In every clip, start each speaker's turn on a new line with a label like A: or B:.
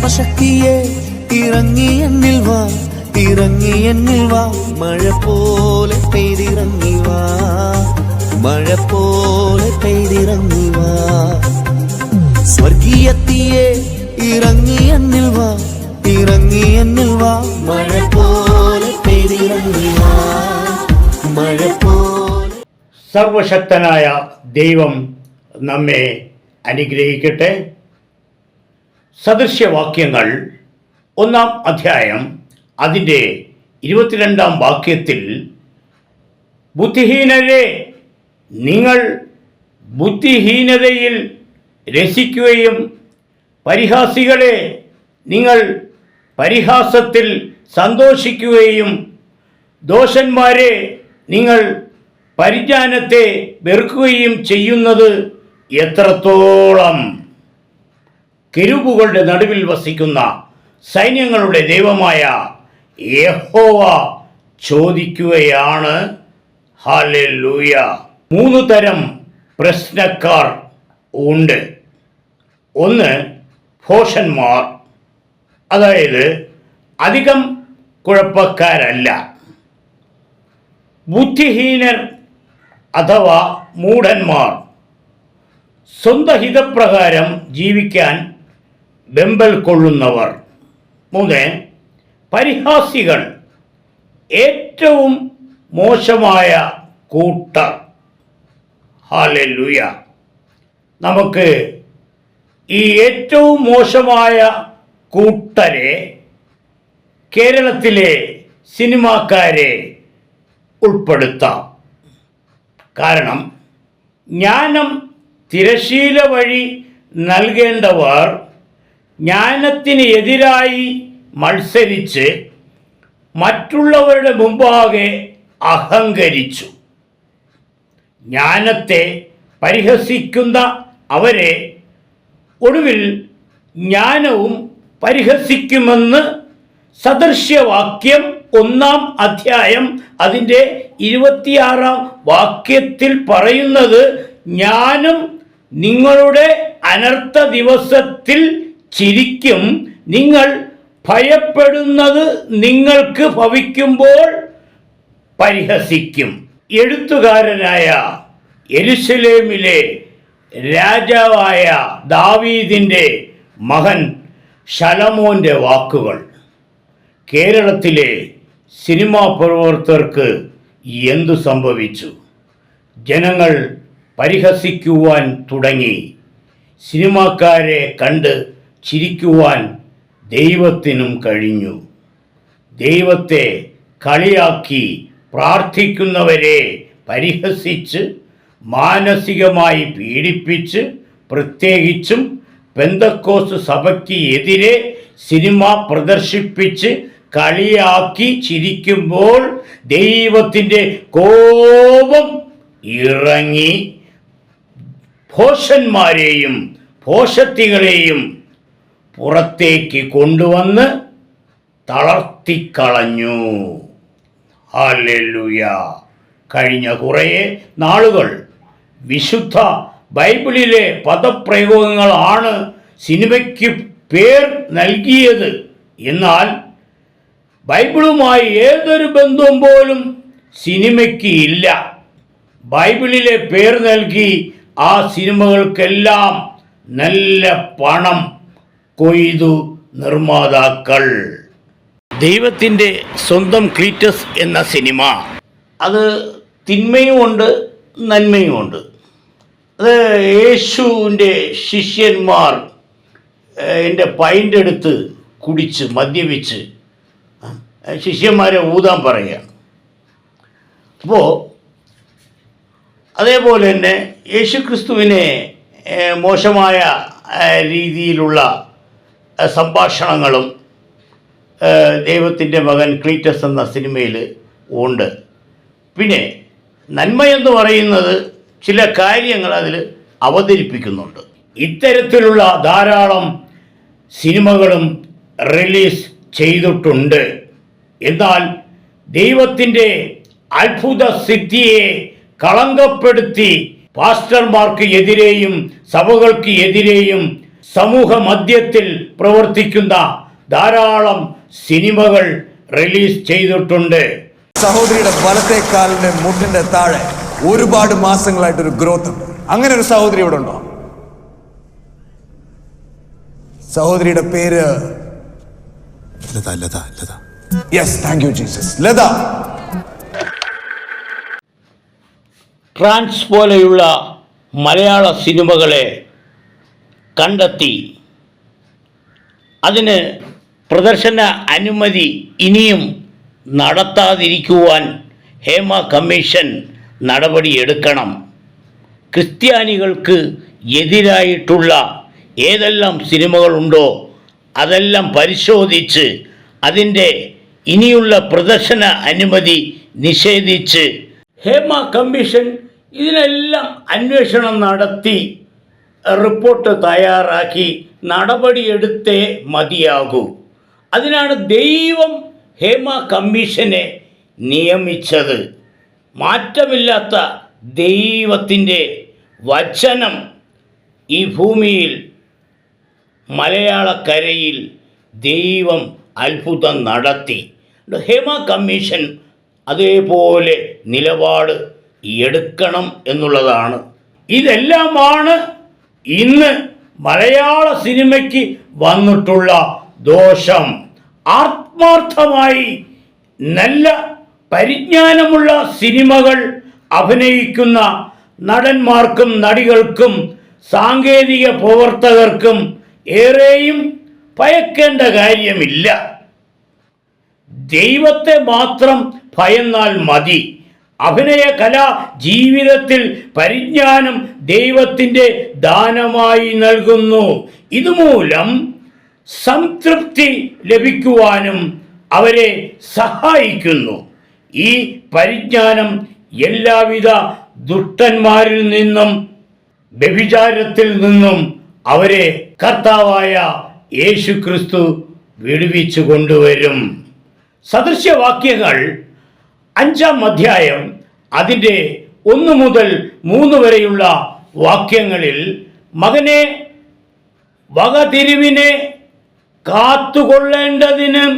A: സർവശക്തിയെ ഇറങ്ങി എന്നിൽ വാ ഇറങ്ങി എന്നിൽ വാ. മഴ പോലെ പെയ്തിറങ്ങി വാ മഴ പോലെ പെയ്തിറങ്ങി വാ. സ്വർഗീയത്തിയെ ഇറങ്ങി എന്നിൽ വാ ഇറങ്ങി എന്നിൽ വാ. മഴ പോലെ പെയ്തിറങ്ങി വാ മഴ പോലെ.
B: സർവശക്തനായ ദൈവം നമ്മെ അനുഗ്രഹിക്കട്ടെ. സദൃശ്യവാക്യങ്ങൾ. ഒന്നാം അധ്യായം അതിന്റെ ഇരുപത്തിരണ്ടാം വാക്യത്തിൽ ബുദ്ധിഹീനരെ നിങ്ങൾ ബുദ്ധിഹീനതയിൽ രസിക്കുകയും പരിഹാസികളെ നിങ്ങൾ പരിഹാസത്തിൽ സന്തോഷിക്കുകയും ദോഷന്മാരെ നിങ്ങൾ പരിജ്ഞാനത്തെ വെറുക്കുകയും ചെയ്യുന്നത് എത്രത്തോളം കെരുബുകളുടെ നടുവിൽ വസിക്കുന്ന സൈന്യങ്ങളുടെ ദൈവമായ യഹോവ ചോദിക്കുകയാണ്. ഹാലൂയ മൂന്ന് തരം പ്രശ്നക്കാർ ഉണ്ട്. ഒന്ന് ഭോഷന്മാർ. അതായത് അധികം കുഴപ്പക്കാരല്ല. ബുദ്ധിഹീനർ അഥവാ മൂഢന്മാർ. സ്വന്തം ഹിതപ്രകാരം ജീവിക്കാൻ വെമ്പൽ കൊള്ളുന്നവർ. മൂന്ന് പരിഹാസികൾ. ഏറ്റവും മോശമായ കൂട്ടർ. ഹാലലുയ നമുക്ക് ഈ ഏറ്റവും മോശമായ കൂട്ടരെ കേരളത്തിലെ സിനിമാക്കാരെ ഉൾപ്പെടുത്താം. കാരണം ജ്ഞാനം തിരശീല വഴി നൽകേണ്ടവർ ജ്ഞാനത്തിന് എതിരായി മത്സരിച്ച് മറ്റുള്ളവരുടെ മുമ്പാകെ അഹങ്കരിച്ചു. ജ്ഞാനത്തെ പരിഹസിക്കുന്ന അവരെ ഒടുവിൽ ജ്ഞാനവും പരിഹസിക്കുമെന്ന് സദൃശ്യവാക്യം ഒന്നാം അധ്യായം അതിന്റെ ഇരുപത്തിയാറാം വാക്യത്തിൽ പറയുന്നത് ജ്ഞാനം നിങ്ങളുടെ അനർത്ഥ ദിവസത്തിൽ ചിരിക്കും. നിങ്ങൾ ഭയപ്പെടുന്നത് നിങ്ങൾക്ക് ഭവിക്കുമ്പോൾ പരിഹസിക്കും. എഴുത്തുകാരനായ എരുസലേമിലെ രാജാവായ ദാവീദിന്റെ മകൻ ശലമോന്റെ വാക്കുകൾ. കേരളത്തിലെ സിനിമാ പ്രവർത്തകർക്ക് എന്തു സംഭവിച്ചു? ജനങ്ങൾ പരിഹസിക്കുവാൻ തുടങ്ങി. സിനിമാക്കാരെ കണ്ട് ചിരിക്കുവാൻ ദൈവത്തിനും കഴിഞ്ഞു. ദൈവത്തെ കളിയാക്കി പ്രാർത്ഥിക്കുന്നവരെ പരിഹസിച്ച് മാനസികമായി പീഡിപ്പിച്ച് പ്രത്യേകിച്ചും പെന്തക്കോസ് സഭയ്ക്ക് എതിരെ സിനിമ പ്രദർശിപ്പിച്ച് കളിയാക്കി ചിരിക്കുമ്പോൾ ദൈവത്തിന്റെ കോപം ഇറങ്ങി. ഭോഷന്മാരെയും ഭോഷത്തികളെയും പുറത്തേക്ക് കൊണ്ടുവന്ന് തളർത്തിക്കളഞ്ഞു. ഹാലലുയ കഴിഞ്ഞ കുറേ നാളുകൾ വിശുദ്ധ ബൈബിളിലെ പദപ്രയോഗങ്ങളാണ് സിനിമയ്ക്ക് പേർ നൽകിയത്. എന്നാൽ ബൈബിളുമായി ഏതൊരു ബന്ധവും പോലും സിനിമയ്ക്ക് ഇല്ല. ബൈബിളിലെ പേർ നൽകി ആ സിനിമകൾക്കെല്ലാം നല്ല പണം കൊയ്തു നിർമ്മാതാക്കൾ. ദൈവത്തിന്റെ സ്വന്തം ക്ലീറ്റസ് എന്ന സിനിമ. അത് തിന്മയുമുണ്ട് നന്മയുമുണ്ട് അത് യേശുവിന്റെ ശിഷ്യന്മാർ എന്റെ പൈന്റ് എടുത്ത് കുടിച്ച് മദ്യപിച്ച് ശിഷ്യന്മാരെ ഊതാൻ പറയുകയാണ്. അപ്പോൾ അതേപോലെ തന്നെ യേശുക്രിസ്തുവിനെ മോശമായ രീതിയിലുള്ള സംഭാഷണങ്ങളും ദൈവത്തിന്റെ മകൻ ക്ലീറ്റസ് എന്ന സിനിമയിൽ ഉണ്ട്. പിന്നെ നന്മ എന്ന് പറയുന്നത് ചില കാര്യങ്ങൾ അതിൽ അവതരിപ്പിക്കുന്നുണ്ട്. ഇത്തരത്തിലുള്ള ധാരാളം സിനിമകളും റിലീസ് ചെയ്തിട്ടുണ്ട്. എന്നാൽ ദൈവത്തിന്റെ അത്ഭുത സിദ്ധിയെ കളങ്കപ്പെടുത്തി പാസ്റ്റർമാർക്ക് എതിരെയും സഭകൾക്ക് എതിരെയും സമൂഹ മധ്യത്തിൽ പ്രവർത്തിക്കുന്ന ധാരാളം സിനിമകൾ റിലീസ് ചെയ്തിട്ടുണ്ട്.
C: സഹോദരിയുടെ വലത്തെ കാലിന്റെ മുട്ടിന്റെ താഴെ ഒരുപാട് മാസങ്ങളായിട്ട് ഒരു ഗ്രോത്ത് ഉണ്ട്. അങ്ങനെ ഒരു സഹോദരി ഇവിടെ ഉണ്ടോ? സഹോദരിയുടെ പേര്?
D: Latha Latha Latha.
C: Yes thank you Jesus Latha.
B: Trance പോലെയുള്ള മലയാള സിനിമകളെ കണ്ടെത്തി. അതിന് പ്രദർശന അനുമതി ഇനിയും നടത്താതിരിക്കുവാൻ ഹേമ കമ്മീഷൻ നടപടിയെടുക്കണം. ക്രിസ്ത്യാനികൾക്ക് എതിരായിട്ടുള്ള ഏതെല്ലാം സിനിമകളുണ്ടോ അതെല്ലാം പരിശോധിച്ച് അതിന്റെ ഇനിയുള്ള പ്രദർശന അനുമതി നിഷേധിച്ച് ഹേമ കമ്മീഷൻ ഇതിനെല്ലാം അന്വേഷണം നടത്തി. റിപ്പോർട്ട് തയ്യാറാക്കി നടപടിയെടുത്തേ മതിയാകൂ. അതിനാണ് ദൈവം ഹേമ കമ്മീഷനെ നിയമിച്ചത്. മാറ്റമില്ലാത്ത ദൈവത്തിന്റെ വചനം ഈ ഭൂമിയിൽ മലയാളക്കരയിൽ ദൈവം അത്ഭുതം നടത്തി. ഹേമ കമ്മീഷൻ അതേപോലെ നിലപാട് എടുക്കണം എന്നുള്ളതാണ്. ഇതെല്ലാമാണ് ഇന്ന് മലയാള സിനിമയ്ക്ക് വന്നിട്ടുള്ള ദോഷം ആത്മാർത്ഥമായി നല്ല പരിജ്ഞാനമുള്ള സിനിമകൾ അഭിനയിക്കുന്ന നടന്മാർക്കും നടികൾക്കും സാങ്കേതിക പ്രവർത്തകർക്കും ഏറെയും ഭയക്കേണ്ട കാര്യമില്ല. ദൈവത്തെ മാത്രം ഭയന്നാൽ മതി. അഭിനയ കല ജീവിതത്തിൽ പരിജ്ഞാനം ദൈവത്തിന്റെ ദാനമായി നൽകുന്നു. ഇതുമൂലം സംതൃപ്തി ലഭിക്കുവാനും അവരെ സഹായിക്കുന്നു. ഈ പരിജ്ഞാനം എല്ലാവിധ ദുഷ്ടന്മാരിൽ നിന്നും വ്യഭിചാരത്തിൽ നിന്നും അവരെ കർത്താവായ യേശു ക്രിസ്തു വിടുവിച്ചു കൊണ്ടുവരും. സദൃശ്യവാക്യങ്ങൾ അഞ്ചാം അധ്യായം അതിന്റെ ഒന്ന് മുതൽ മൂന്ന് വരെയുള്ള വാക്യങ്ങളിൽ മകനെ വകതിരിവിനെ കാത്തുകൊള്ളേണ്ടതിനും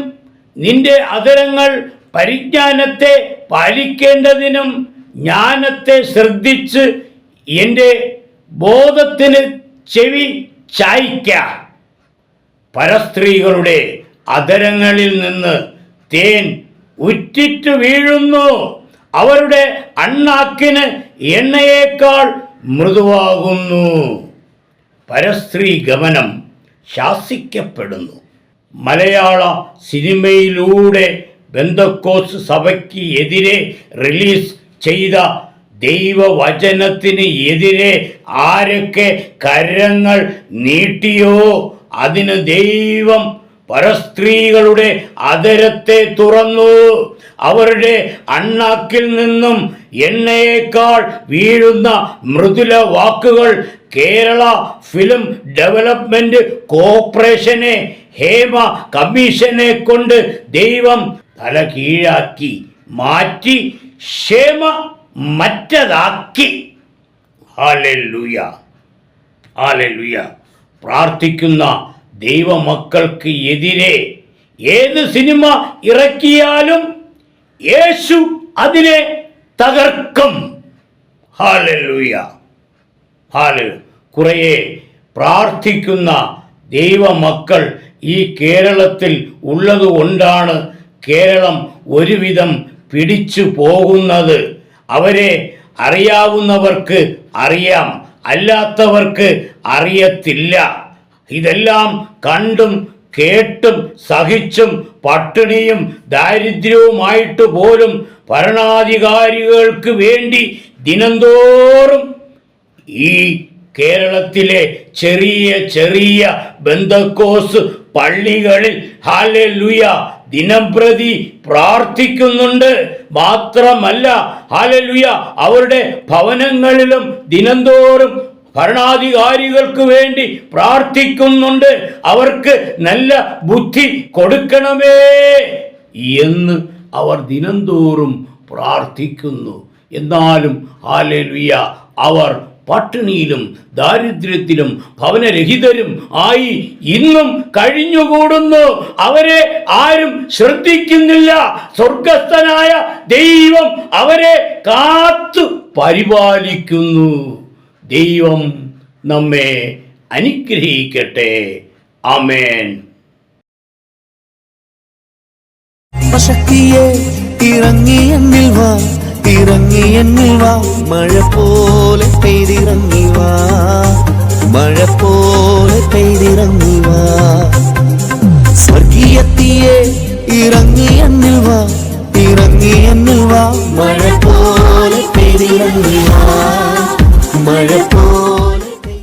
B: നിന്റെ അതരങ്ങൾ പരിജ്ഞാനത്തെ പാലിക്കേണ്ടതിനും ജ്ഞാനത്തെ ശ്രദ്ധിച്ച് എന്റെ ബോധത്തിന് ചെവി ചായ്ക്ക. പരസ്ത്രീകളുടെ അതരങ്ങളിൽ നിന്ന് തേൻ ഉറ്റിറ്റു വീഴുന്നു. അവരുടെ അണ്ണാക്കിന് എണ്ണയേക്കാൾ മൃദുവാകുന്നു. പരസ്ത്രീ ഗമനം ശാസിക്കപ്പെടുന്നു. മലയാള സിനിമയിലൂടെ ബന്ധക്കോസ് സഭയ്ക്ക് എതിരെ റിലീസ് ചെയ്ത ദൈവവചനത്തിന് എതിരെ ആരൊക്കെ കരങ്ങൾ നീട്ടിയോ? അതിന് ദൈവം പരസ്ത്രീകളുടെ അതരത്തെ തുറന്നു. അവരുടെ അണ്ണാക്കിൽ നിന്നും എണ്ണയേക്കാൾ വീഴുന്ന മൃദുല വാക്കുകൾ കേരള ഫിലിം ഡെവലപ്മെന്റ് കോർപ്പറേഷനെ ഹേമ കമ്മീഷനെ കൊണ്ട് ദൈവം തല കീഴാക്കി മാറ്റി ക്ഷേമ മറ്റതാക്കി. ഹാലൂയ ഹാലൂയ പ്രാർത്ഥിക്കുന്ന ദൈവമക്കൾക്ക് എതിരെ ഏത് സിനിമ ഇറക്കിയാലും യേശു അതിനെ തകർക്കും. ഹാലൂയ ഹാൽ കുറേ പ്രാർത്ഥിക്കുന്ന ദൈവമക്കൾ ഈ കേരളത്തിൽ ഉള്ളതുകൊണ്ടാണ് കേരളം ഒരുവിധം പിടിച്ചു പോകുന്നത്. അവരെ അറിയാവുന്നവർക്ക് അറിയാം അല്ലാത്തവർക്ക് അറിയത്തില്ല. ഇതെല്ലാം കണ്ടും കേട്ടും സഹിച്ചും പട്ടിണിയും ദാരിദ്ര്യവുമായിട്ട് പോലും ഭരണാധികാരികൾക്ക് വേണ്ടി ദിനംതോറും ഈ കേരളത്തിലെ ചെറിയ ചെറിയ ബന്ധക്കോസ് പള്ളികളിൽ ഹാലലുയ ദിനംപ്രതി പ്രാർത്ഥിക്കുന്നുണ്ട്. മാത്രമല്ല ഹാലലുയ അവരുടെ ഭവനങ്ങളിലും ദിനംതോറും ഭരണാധികാരികൾക്ക് വേണ്ടി പ്രാർത്ഥിക്കുന്നുണ്ട്. അവർക്ക് നല്ല ബുദ്ധി കൊടുക്കണമേ എന്ന് അവർ ദിനംതോറും പ്രാർത്ഥിക്കുന്നു. എന്നാലും ഹാലലുയ അവർ പട്ടിണിയിലും ദാരിദ്ര്യത്തിലും ഭവനരഹിതരും ആയി ഇന്നും കഴിഞ്ഞുകൂടുന്നു. അവരെ ആരും ശ്രദ്ധിക്കുന്നില്ല. സ്വർഗസ്ഥനായ ദൈവം അവരെ കാത്തു പരിപാലിക്കുന്നു. ദൈവം നമ്മെ അനുഗ്രഹിക്കട്ടെ. ആമേൻ.
A: ശക്തിയെ ഇറങ്ങി വാ ഇറങ്ങി വാ മഴ പോലെ പെയ്തിറങ്ങി വാ. മഴ പോലെ പെയ്തിറങ്ങി വാ. സ്വർഗീയത്തിയെ ഇറങ്ങി എന്നിൽ വാ ഇറങ്ങി വാ മഴ പോലെ പെയ്തിറങ്ങി വാ. മഴ പോലെ